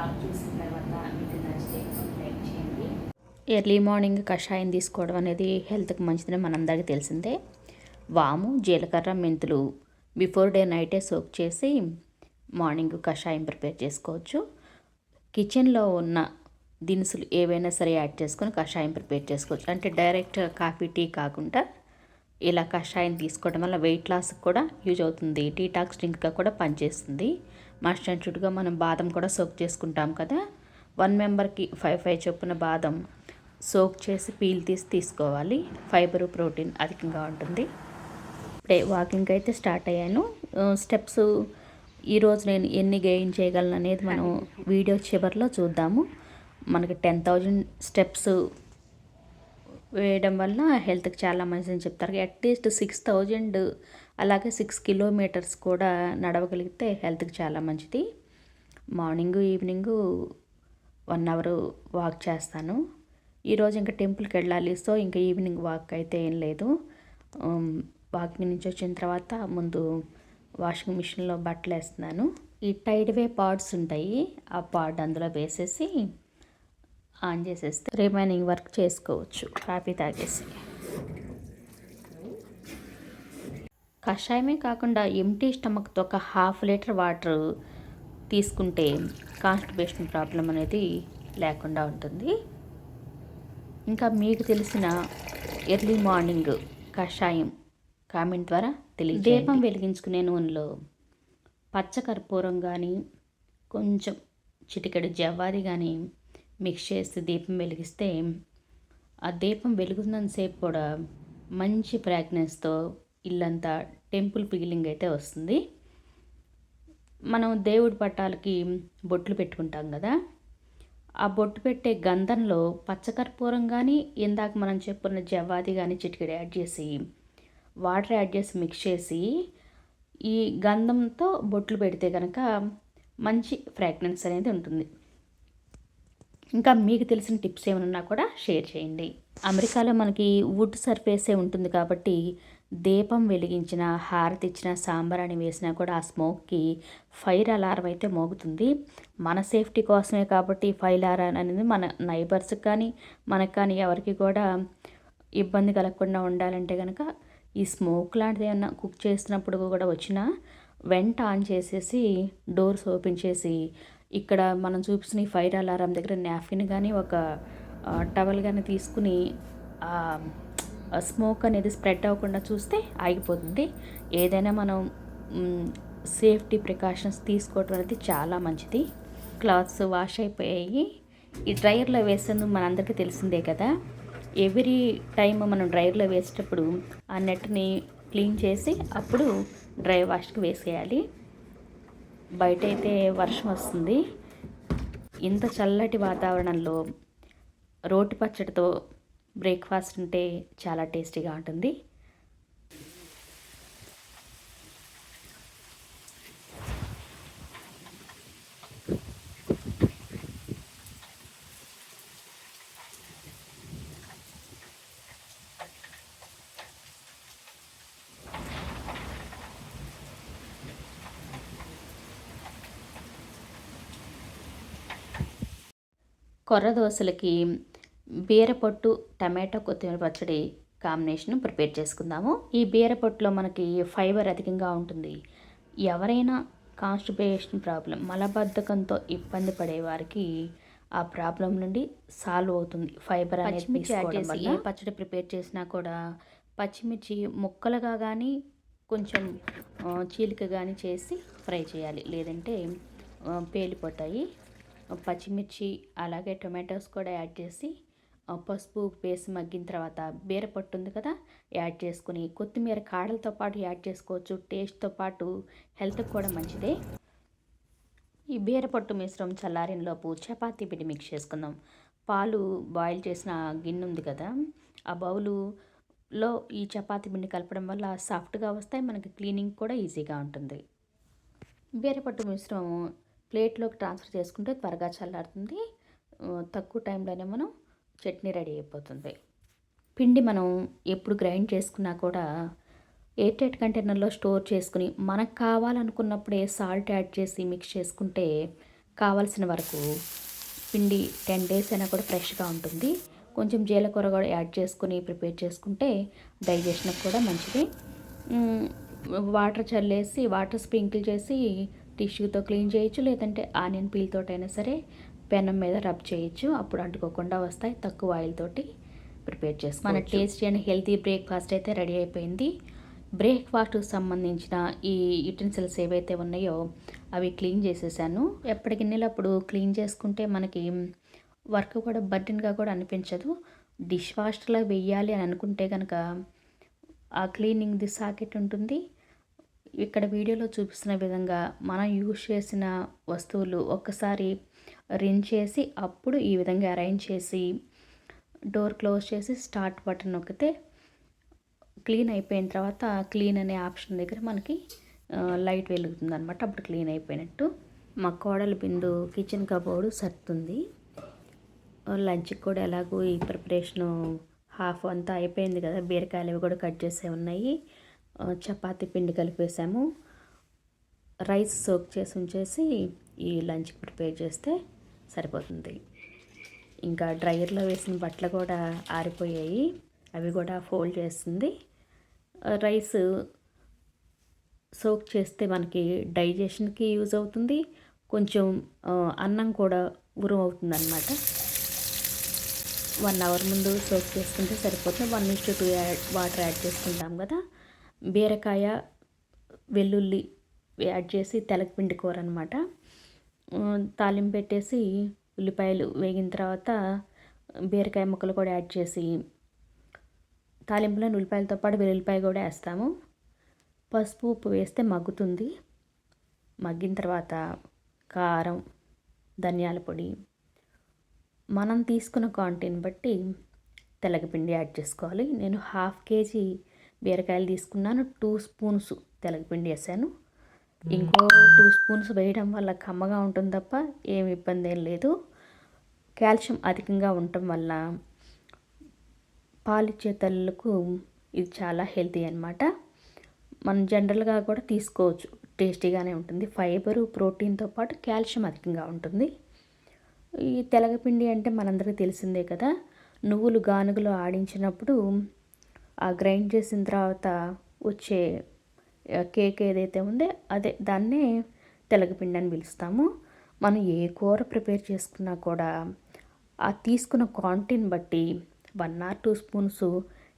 Blog చూసిన తర్వాత మీకు నచ్చితే లైక్ చేయండి. ఎర్లీ మార్నింగ్ కషాయం తీసుకోవడం అనేది హెల్త్కి మంచిదని మనందరికీ తెలిసిందే. వాము జీలకర్ర మెంతులు బిఫోర్ డే నైటే సోక్ చేసి మార్నింగ్ కషాయం ప్రిపేర్ చేసుకోవచ్చు. కిచెన్లో ఉన్న దినుసులు ఏవైనా సరే యాడ్ చేసుకొని కషాయం ప్రిపేర్ చేసుకోవచ్చు. అంటే డైరెక్ట్ కాఫీ టీ కాకుండా ఇలా కషాయం తీసుకోవడం వల్ల వెయిట్ లాస్ కూడా యూజ్ అవుతుంది. టీటాక్స్ డ్రింక్గా కూడా పనిచేస్తుంది. మస్ట్ అండ్ షుడ్గా మనం బాదం కూడా సోక్ చేసుకుంటాం కదా. వన్ మెంబర్కి ఫైవ్ ఫైవ్ చొప్పున బాదం సోక్ చేసి పీల్ తీసి తీసుకోవాలి. ఫైబర్ ప్రోటీన్ అధికంగా ఉంటుంది. ఇప్పుడే వాకింగ్ అయితే స్టార్ట్ అయ్యాను. స్టెప్స్ ఈరోజు నేను ఎన్ని గెయిన్ చేయగలను అనేది మనం వీడియో చివరిలో చూద్దాము. మనకి టెన్ థౌజండ్ స్టెప్స్ వేయడం వల్ల హెల్త్కి చాలా మంచిదని చెప్తారు. అట్లీస్ట్ సిక్స్ థౌజండ్ అలాగే సిక్స్ కిలోమీటర్స్ కూడా నడవగలిగితే హెల్త్కి చాలా మంచిది. Morning evening one hour walk చేస్తాను. ఈరోజు ఇంకా టెంపుల్కి వెళ్ళాలి. సో ఇంకా ఈవినింగ్ వాక్ అయితే ఏం లేదు. వాకింగ్ నుంచి వచ్చిన తర్వాత ముందు వాషింగ్ మిషన్లో బట్టలు వేస్తున్నాను ఈ టైడ్ వే పాడ్స్ ఉంటాయి. ఆ పాడ్ అందులో వేసేసి ఆన్ చేసేస్తే రిమైనింగ్ వర్క్ చేసుకోవచ్చు. కాఫీ తాగేసి. కషాయమే కాకుండా ఎంటీ స్టమక్తో ఒక హాఫ్ లీటర్ వాటర్ తీసుకుంటే కాన్స్టిపేషన్ ప్రాబ్లం అనేది లేకుండా ఉంటుంది. ఇంకా మీకు తెలిసిన ఎర్లీ మార్నింగ్ కషాయం కామెంట్ ద్వారా తెలియ దీపం వెలిగించుకునే నూనెలో పచ్చకర్పూరం కానీ కొంచెం చిటికెడు జవ్వాది కానీ మిక్స్ చేసి దీపం వెలిగిస్తే ఆ దీపం వెలుగుతున్నంతసేపు కూడా మంచి ఫ్రాగ్నెన్స్తో ఇల్లంతా టెంపుల్ ఫీలింగ్ అయితే వస్తుంది. మనం దేవుడి పట్టాలకి బొట్లు పెట్టుకుంటాం కదా ఆ బొట్టు పెట్టే గంధంలో పచ్చకర్పూరం కానీ ఇందాక మనం చెప్పుకున్న జవ్వాది కానీ చిటికెడు యాడ్ చేసి వాటర్ యాడ్ చేసి మిక్స్ చేసి ఈ గంధంతో బొట్లు పెడితే కనుక మంచి ఫ్రాగ్రెన్స్ అనేది ఉంటుంది. ఇంకా మీకు తెలిసిన టిప్స్ ఏమైనా కూడా షేర్ చేయండి. అమెరికాలో మనకి వుడ్ సర్ఫేసే ఉంటుంది కాబట్టి దీపం వెలిగించిన హారతి ఇచ్చిన సాంబారాన్ని వేసినా కూడా ఆ స్మోక్కి ఫైర్ అలారం అయితే మోగుతుంది. మన సేఫ్టీ కోసమే కాబట్టి ఫైర్ అలారం అనేది మన నైబర్స్కి కానీ మనకు కానీ ఎవరికి కూడా ఇబ్బంది కలగకుండా ఉండాలంటే కనుక ఈ స్మోక్ లాంటిది ఏమన్నా కుక్ చేసినప్పుడు కూడా వచ్చినా వెంట ఆన్ చేసేసి డోర్స్ ఓపెన్ చేసి ఇక్కడ మనం చూపిస్తున్న ఈ ఫైర్ అలారం దగ్గర నాఫిన్ కానీ ఒక టవల్ కానీ తీసుకుని స్మోక్ అనేది స్ప్రెడ్ అవ్వకుండా చూస్తే ఆగిపోతుంది. ఏదైనా మనం సేఫ్టీ ప్రికాషన్స్ తీసుకోవటం అనేది చాలా మంచిది. క్లాత్స్ వాష్ అయిపోయాయి. ఈ డ్రైయర్లో వేసేందుకు మనందరికీ తెలిసిందే కదా. ఎవ్రీ టైం మనం డ్రైయర్లో వేసేటప్పుడు ఆ నెట్ని క్లీన్ చేసి అప్పుడు డ్రై వాష్కి వేసేయాలి. బయట అయితే వర్షం వస్తుంది. ఇంత చల్లటి వాతావరణంలో రోటి పచ్చడితో బ్రేక్ఫాస్ట్ ఉంటే చాలా టేస్టీగా ఉంటుంది. కొర్ర దోశలకి బీరపొట్టు టమాటో కొత్తిమీర పచ్చడి కాంబినేషన్ ప్రిపేర్ చేసుకుందాము. ఈ బీరపొట్టులో మనకి ఫైబర్ అధికంగా ఉంటుంది. ఎవరైనా కాన్స్టిపేషన్ ప్రాబ్లం మలబద్ధకంతో ఇబ్బంది పడే వారికి ఆ ప్రాబ్లం నుండి సాల్వ్ అవుతుంది. ఫైబర్ అనేది ఏ పచ్చడి ప్రిపేర్ చేసినా కూడా పచ్చిమిర్చి ముక్కలుగా కానీ కొంచెం చీలిక కానీ చేసి ఫ్రై చేయాలి. లేదంటే పేలిపోతాయి. పచ్చిమిర్చి అలాగే టొమాటోస్ కూడా యాడ్ చేసి పసుపు వేసి మగ్గిన తర్వాత బీరపట్టు ఉంది కదా యాడ్ చేసుకుని కొత్తిమీర కాడలతో పాటు యాడ్ చేసుకోవచ్చు. టేస్ట్తో పాటు హెల్త్కి కూడా మంచిదే. ఈ బీరపట్టు మిశ్రమం చల్లారినలోపు చపాతీ పిండి మిక్స్ చేసుకుందాం. పాలు బాయిల్ చేసిన గిన్నె ఉంది కదా ఆ బౌలులో ఈ చపాతీ పిండి కలపడం వల్ల సాఫ్ట్గా వస్తాయి మనకి క్లీనింగ్ కూడా ఈజీగా ఉంటుంది. బీరపట్టు మిశ్రమం ప్లేట్లోకి ట్రాన్స్ఫర్ చేసుకుంటే త్వరగా చల్లారుతుంది. తక్కువ టైంలోనే మనం చట్నీ రెడీ అయిపోతుంది. పిండి మనం ఎప్పుడు గ్రైండ్ చేసుకున్నా కూడా ఎయిర్ టైట్ కంటైనర్లో స్టోర్ చేసుకుని మనకు కావాలనుకున్నప్పుడే సాల్ట్ యాడ్ చేసి మిక్స్ చేసుకుంటే కావాల్సిన వరకు పిండి టెన్ డేస్ అయినా కూడా ఫ్రెష్గా ఉంటుంది. కొంచెం జీలకూర కూడా యాడ్ చేసుకుని ప్రిపేర్ చేసుకుంటే డైజెషన్కి కూడా మంచిది. వాటర్ చల్లేసి వాటర్ స్ప్రింకిల్ చేసి టిష్యూతో క్లీన్ చేయొచ్చు లేదంటే ఆనియన్ పీల్తోటైనా సరే పెనం మీద రబ్ చేయొచ్చు. అప్పుడు అంటుకోకుండా వస్తాయి. తక్కువ ఆయిల్ తోటి ప్రిపేర్ చేసుకో మన టేస్టీ అండ్ హెల్తీ బ్రేక్ఫాస్ట్ అయితే రెడీ అయిపోయింది. బ్రేక్ఫాస్ట్కి సంబంధించిన ఈ యుటెన్సిల్స్ ఏవైతే ఉన్నాయో అవి క్లీన్ చేసేసాను. ఎప్పటికి అప్పుడు క్లీన్ చేసుకుంటే మనకి వర్క్ కూడా బర్డెన్గా కూడా అనిపించదు. డిష్ వాష్లో వెయ్యాలి అని అనుకుంటే కనుక ఆ క్లీనింగ్ది సాకెట్ ఉంటుంది. ఇక్కడ వీడియోలో చూపిస్తున్న విధంగా మనం యూజ్ చేసిన వస్తువులు ఒక్కసారి రిన్ చేసి అప్పుడు ఈ విధంగా అరేంజ్ చేసి డోర్ క్లోజ్ చేసి స్టార్ట్ బటన్ నొక్కితే క్లీన్ అయిపోయిన తర్వాత క్లీన్ అనే ఆప్షన్ దగ్గర మనకి లైట్ వెలుగుతుంది అనమాట అప్పుడు క్లీన్ అయిపోయినట్టు మా కోడలు బిందు కిచెన్ కబోర్డు సర్తుంది లంచ్కి కూడా ఎలాగో ఈ ప్రిపరేషను హాఫ్ అంతా అయిపోయింది కదా. బీరకాయలు అవి కూడా కట్ చేసే ఉన్నాయి. చపాతీ పిండి కలిపేసాము. రైస్ సోక్ చేసి ఉంచేసి ఈ లంచ్కి ప్రిపేర్ చేస్తే సరిపోతుంది. ఇంకా డ్రైయర్లో వేసిన బట్టలు కూడా ఆరిపోయాయి. అవి కూడా ఫోల్డ్ చేస్తుంది. రైస్ సోక్ చేస్తే మనకి డైజెషన్కి యూజ్ అవుతుంది. కొంచెం అన్నం కూడా ఉరుం అవుతుంది అనమాట వన్ అవర్ ముందు సోక్ చేసుకుంటే సరిపోతుంది. One is two add water add చేసుకుంటాం కదా. బీరకాయ వెల్లుల్లి యాడ్ చేసి తెలగపిండి కూర అనమాట తాలింపు పెట్టేసి ఉల్లిపాయలు వేగిన తర్వాత బీరకాయ ముక్కలు కూడా యాడ్ చేసి తాలింపులో ఉల్లిపాయలతో పాటు వెల్లుల్లిపాయ కూడా వేస్తాము. పసుపు ఉప్పు వేస్తే మగ్గుతుంది. మగ్గిన తర్వాత కారం ధనియాల పొడి మనం తీసుకున్న క్వాంటిటీని బట్టి తెలగపిండి యాడ్ చేసుకోవాలి. నేను హాఫ్ కేజీ బీరకాయలు తీసుకున్నాను టూ స్పూన్స్ తెలగపిండి వేసాను. ఇంకో టూ స్పూన్స్ వేయడం వల్ల కమ్మగా ఉంటుంది తప్ప ఏమి ఇబ్బంది ఏం లేదు. కాల్షియం అధికంగా ఉండటం వల్ల పాలిచ్చే తల్లులకు ఇది చాలా హెల్తీ అన్నమాట. మనం జనరల్గా కూడా తీసుకోవచ్చు టేస్టీగానే ఉంటుంది. ఫైబరు ప్రోటీన్తో పాటు కాల్షియం అధికంగా ఉంటుంది. ఈ తెలగపిండి అంటే మనందరికీ తెలిసిందే కదా. నువ్వులు గానుగలో ఆడించినప్పుడు ఆ గ్రైండ్ చేసిన తర్వాత వచ్చే కేక్ ఏదైతే ఉందో అదే దాన్నే తెలగపిండి అని పిలుస్తాము. మనం ఏ కూర ప్రిపేర్ చేసుకున్నా కూడా ఆ తీసుకున్న క్వాంటిటీని బట్టి one or two spoons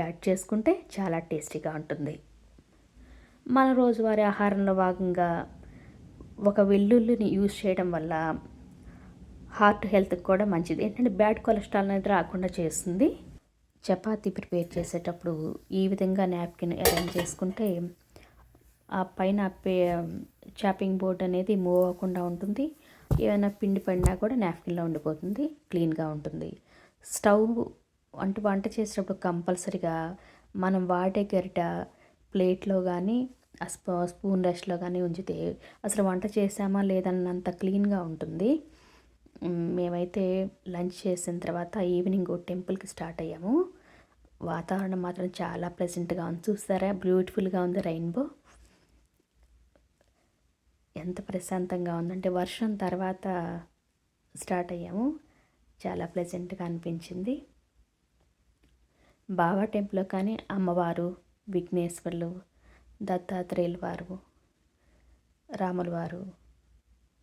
add చేసుకుంటే చాలా టేస్టీగా ఉంటుంది. మన రోజువారీ ఆహారంలో భాగంగా ఒక వెల్లుల్లిని యూజ్ చేయడం వల్ల హార్ట్ హెల్త్కి కూడా మంచిది. ఏంటంటే బ్యాడ్ కొలెస్ట్రాల్ అనేది రాకుండా చేస్తుంది. చపాతీ ప్రిపేర్ చేసేటప్పుడు ఈ విధంగా నాప్కిన్ అరేంజ్ చేసుకుంటే ఆ పైన పే చాపింగ్ బోర్డ్ అనేది మూవ్ అవ్వకుండా ఉంటుంది. ఏమైనా పిండి పడినా కూడా నాప్కిన్లో ఉండిపోతుంది క్లీన్గా ఉంటుంది. స్టవ్ వంట వంట చేసేటప్పుడు కంపల్సరిగా మనం వాడే గరిట ప్లేట్లో కానీ స్పూ స్పూన్ రష్లో కానీ ఉంచితే అసలు వంట చేసామా లేదన్నంత క్లీన్గా ఉంటుంది. మేమైతే లంచ్ చేసిన తర్వాత ఈవినింగ్ టెంపుల్కి స్టార్ట్ అయ్యాము. వాతావరణం మాత్రం చాలా ప్లెజెంట్గా ఉంది. చూస్తారా? బ్యూటిఫుల్గా ఉంది రెయిన్బో ఎంత ప్రశాంతంగా ఉందంటే వర్షం తర్వాత స్టార్ట్ అయ్యాము. చాలా ప్లెజెంట్గా అనిపించింది. బాబా టెంపుల్ కానీ అమ్మవారు విఘ్నేశ్వర్లు దత్తాత్రేయుల వారు రాముల వారు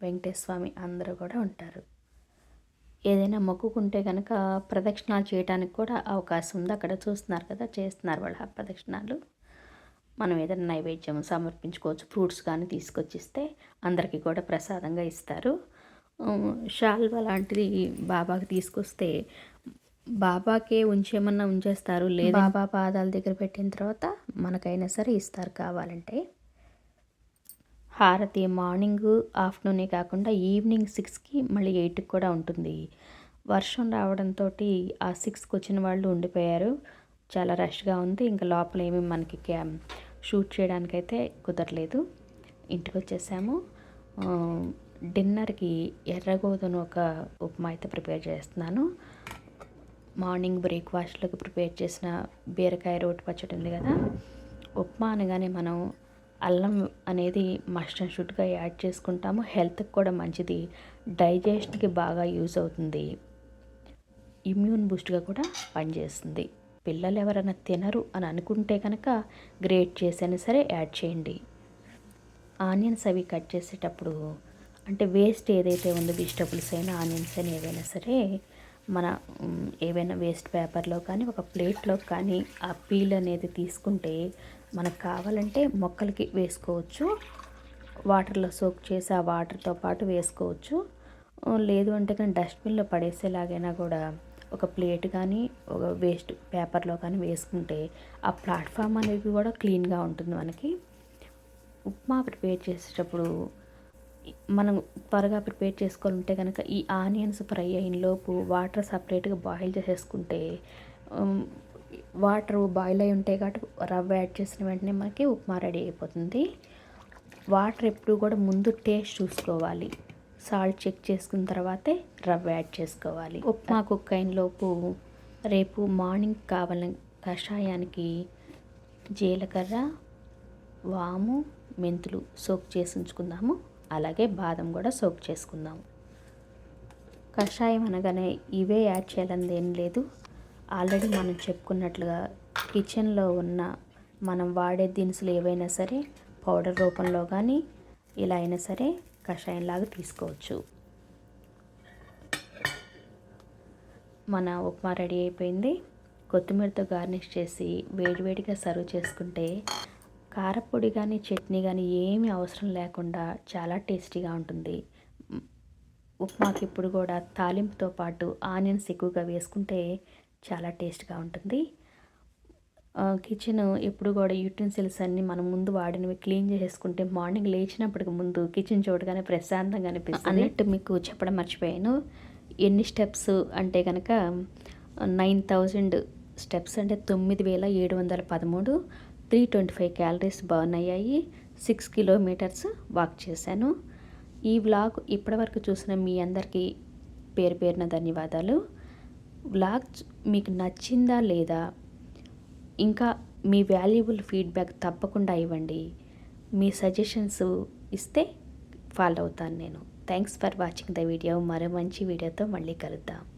వెంకటేశ్వర అందరూ కూడా ఉంటారు. ఏదైనా మొక్కుకుంటే కనుక ప్రదక్షిణాలు చేయడానికి కూడా అవకాశం ఉంది. అక్కడ చూస్తున్నారు కదా చేస్తున్నారు వాళ్ళ ఆ ప్రదక్షిణాలు. మనం ఏదైనా నైవేద్యం సమర్పించుకోవచ్చు ఫ్రూట్స్ కానీ తీసుకొచ్చిస్తే అందరికీ కూడా ప్రసాదంగా ఇస్తారు. ఉమ్, షాల్వా లాంటిది బాబాకి తీసుకొస్తే బాబాకే ఉంచేమన్నా ఉంచేస్తారు? లేదా బాబా పాదాల దగ్గర పెట్టిన తర్వాత మనకైనా సరే ఇస్తారు కావాలంటే. హారతి మార్నింగ్ ఆఫ్టర్నూనే కాకుండా ఈవినింగ్ సిక్స్కి మళ్ళీ ఎయిట్కి కూడా ఉంటుంది. వర్షం రావడంతో ఆ సిక్స్కి వచ్చిన వాళ్ళు ఉండిపోయారు. చాలా రష్గా ఉంది. ఇంకా లోపల ఏమీ మనకి క్యా షూట్ చేయడానికైతే కుదరలేదు. ఇంటికి వచ్చేసాము. డిన్నర్కి ఎర్రగోధుమ ఒక ఉప్మా అయితే ప్రిపేర్ చేస్తున్నాను. మార్నింగ్ బ్రేక్ఫాస్ట్లోకి ప్రిపేర్ చేసిన బీరకాయ రోటి పచ్చడి ఉంది కదా ఉప్మా అనగానే మనం అల్లం అనేది మస్ట్ అండ్ షుడ్గా యాడ్ చేసుకుంటాము. హెల్త్కి కూడా మంచిది. డైజెషన్కి బాగా యూజ్ అవుతుంది. ఇమ్యూన్ బూస్ట్గా కూడా పనిచేస్తుంది. పిల్లలు ఎవరైనా తినరు అని అనుకుంటే కనుక గ్రేట్ చేసైనా సరే యాడ్ చేయండి. ఆనియన్స్ అవి కట్ చేసేటప్పుడు అంటే వేస్ట్ ఏదైతే ఉందో వెజిటబుల్స్ అయినా ఆనియన్స్ అయినా ఏవైనా సరే మన ఏవైనా వేస్ట్ పేపర్లో కానీ ఒక ప్లేట్లో కానీ ఆ పీల్ అనేది తీసుకుంటే మనకు కావాలంటే మొక్కలకి వేసుకోవచ్చు. వాటర్లో సోక్ చేసి ఆ వాటర్తో పాటు వేసుకోవచ్చు. లేదు అంటే కానీ డస్ట్బిన్లో పడేసేలాగైనా కూడా ఒక ప్లేట్ కానీ ఒక వేస్ట్ పేపర్లో కానీ వేసుకుంటే ఆ ప్లాట్ఫామ్ అనేది కూడా క్లీన్గా ఉంటుంది మనకి. ఉప్మా ప్రిపేర్ చేసేటప్పుడు మనం త్వరగా ప్రిపేర్ చేసుకోవాలంటే కనుక ఈ ఆనియన్స్ ఫ్రై అయిన లోపు వాటర్ సపరేట్గా బాయిల్ చేసేసుకుంటే వాటర్ బాయిల్ అయి ఉంటాయి కాబట్టి రవ్వ యాడ్ చేసిన వెంటనే మనకి ఉప్మా రెడీ అయిపోతుంది. వాటర్ ఎప్పుడు కూడా ముందు టేస్ట్ చూసుకోవాలి. సాల్ట్ చెక్ చేసుకున్న తర్వాతే రవ్వ యాడ్ చేసుకోవాలి. ఉప్మా కుక్ అయినలోపు రేపు మార్నింగ్ కావాలని కషాయానికి జీలకర్ర వాము మెంతులు సోక్ చేసి ఉంచుకుందాము. అలాగే బాదం కూడా సోక్ చేసుకుందాము. కషాయం అనగానే ఇవే యాడ్ చేయాలని ఏం లేదు. ఆల్రెడీ మనం చెప్పుకున్నట్లుగా కిచెన్లో ఉన్న మనం వాడే దినుసులు ఏవైనా సరే పౌడర్ రూపంలో కానీ ఇలా అయినా సరే కషాయంలాగా తీసుకోవచ్చు. మన ఉప్మా రెడీ అయిపోయింది. కొత్తిమీరతో గార్నిష్ చేసి వేడివేడిగా సర్వ్ చేసుకుంటే కారపొడి కానీ చట్నీ కానీ ఏమీ అవసరం లేకుండా చాలా టేస్టీగా ఉంటుంది. ఉప్మాకి ఇప్పుడు కూడా తాలింపుతో పాటు ఆనియన్స్ ఎక్కువగా వేసుకుంటే చాలా టేస్ట్గా ఉంటుంది. కిచెన్ ఎప్పుడు కూడా యూటెన్సిల్స్ అన్నీ మనం ముందు వాడినవి క్లీన్ చేసుకుంటే మార్నింగ్ లేచినప్పటికి ముందు కిచెన్ చూడగానే ప్రశాంతంగా అనిపిస్తుంది. అన్నట్టు మీకు చెప్పడం మర్చిపోయాను. ఎన్ని స్టెప్స్ అంటే కనుక నైన్ థౌజండ్ స్టెప్స్ అంటే తొమ్మిది వేల ఏడు వందల పదమూడు three twenty five calories burn అయ్యాయి. సిక్స్ కిలోమీటర్స్ వాక్ చేశాను. ఈ వ్లాగ్ ఇప్పటివరకు చూసిన మీ అందరికీ పేరు పేరున ధన్యవాదాలు. వ్లాగ్ మీకు నచ్చిందా లేదా? ఇంకా మీ వాల్యుబుల్ ఫీడ్బ్యాక్ తప్పకుండా ఇవ్వండి. మీ సజెషన్స్ ఇస్తే ఫాలో అవుతాను నేను. Thanks for watching the video మరో మంచి వీడియోతో మళ్ళీ కలుద్దాం.